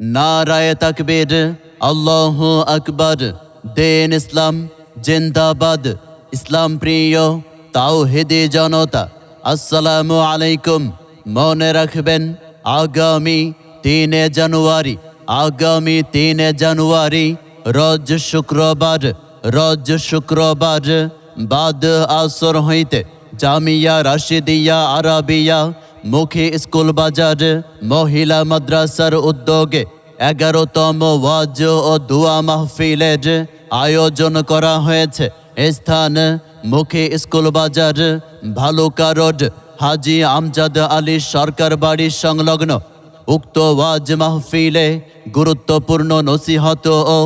নারায় তাকবীর, আল্লাহ আকবর, দেন ইসলাম, জিন্দাবাদ। ইসলাম প্রিয়, তাওহিদি জনতা, আসসালামু আলাইকুম। মনে রাখবেন, আগামী তিনে জানুয়ারি, আগামী তিনে জানুয়ারি, রজ শুক্রবার রজ শুক্রবার, বাদ আসর হইতে, জামিয়া, রাশিদিয়া, আরাবিয়া মুখী স্কুল বাজার, মহিলা মাদ্রাসার উদ্যোগে এগারোতম ওয়াজ ও দুয়া মাহফিলের আয়োজন করা হয়েছে। স্থান মুখী স্কুল বাজার, ভালুকা রোড, হাজি আমজাদ আলী সরকার বাড়ির সংলগ্ন। উক্ত ওয়াজ মাহফিলে গুরুত্বপূর্ণ নসিহত ও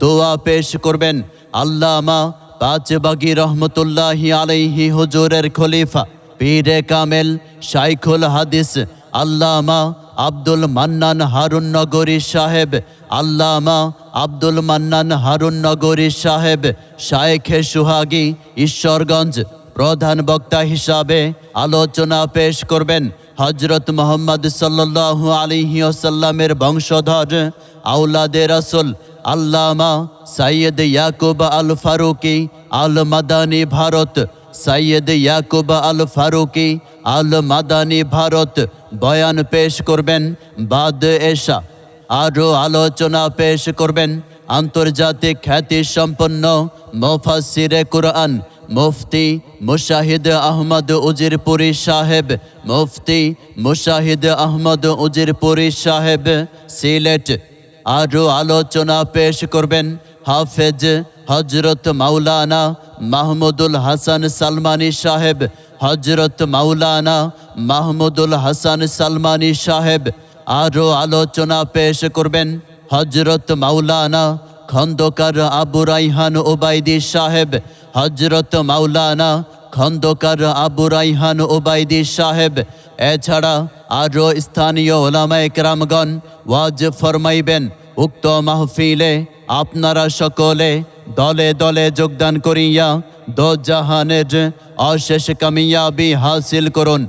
দোয়া পেশ করবেন আল্লামা পাঁচ বাগি রহমতুল্লাহি আলাইহি হুজুরের খলিফা। পীরে কামেল, শাইখুল হাদিস, আল্লামা আব্দুল মান্নান হারুন নগরী সাহেব, আল্লামা আব্দুল মান্নান হারুন নগরী সাহেব শায়েখে সুহাগী, ঈশ্বরগঞ্জ, প্রধান বক্তা হিসাবে আলোচনা পেশ করবেন হজরত মোহাম্মদ সাল্লাল্লাহু আলাইহি ওয়াসাল্লামের বংশধর আউলাদে রাসূল আল্লামা সৈয়দ ইয়াকুব আল ফারুকি আল মাদানী ভারত। সৈয়দ ইয়াকুব আল ফারুকি আল মাদানী ভারত বয়ান পেশ করবেন, বাদ এশা আরও আলোচনা পেশ করবেন, আন্তর্জাতিক খ্যাতি সম্পন্ন মোফাসিরে কুরআন মুফতি মুশাহিদ আহমদ উজিরপুরি সাহেব, মুফতি মুশাহিদ আহমদ উজিরপুরি সাহেব, সিলেট আরও আলোচনা পেশ করবেন, হাফেজ হজরত মাওলানা মাহমুদুল হাসান সালমানি সাহেব হজরত মাওলানা মাহমুদুল হাসান সালমানি সাহেব আরও আলোচনা পেশ করবেন। হজরত মাওলানা খন্দকার আবু রাইহান ওবায়দি সাহেব হজরত মাওলানা খন্দকার আবু রাইহান ওবায়দি সাহেব, এছাড়া আরও স্থানীয় ওলামায়ে কেরামগণ ওয়াজ ফরমাইবেন। উক্ত মাহফিলে আপনারা সকলে দলে দলে যোগদান করিয়া দ জাহানের অশেষ কামিয়াবি হাসিল করুন।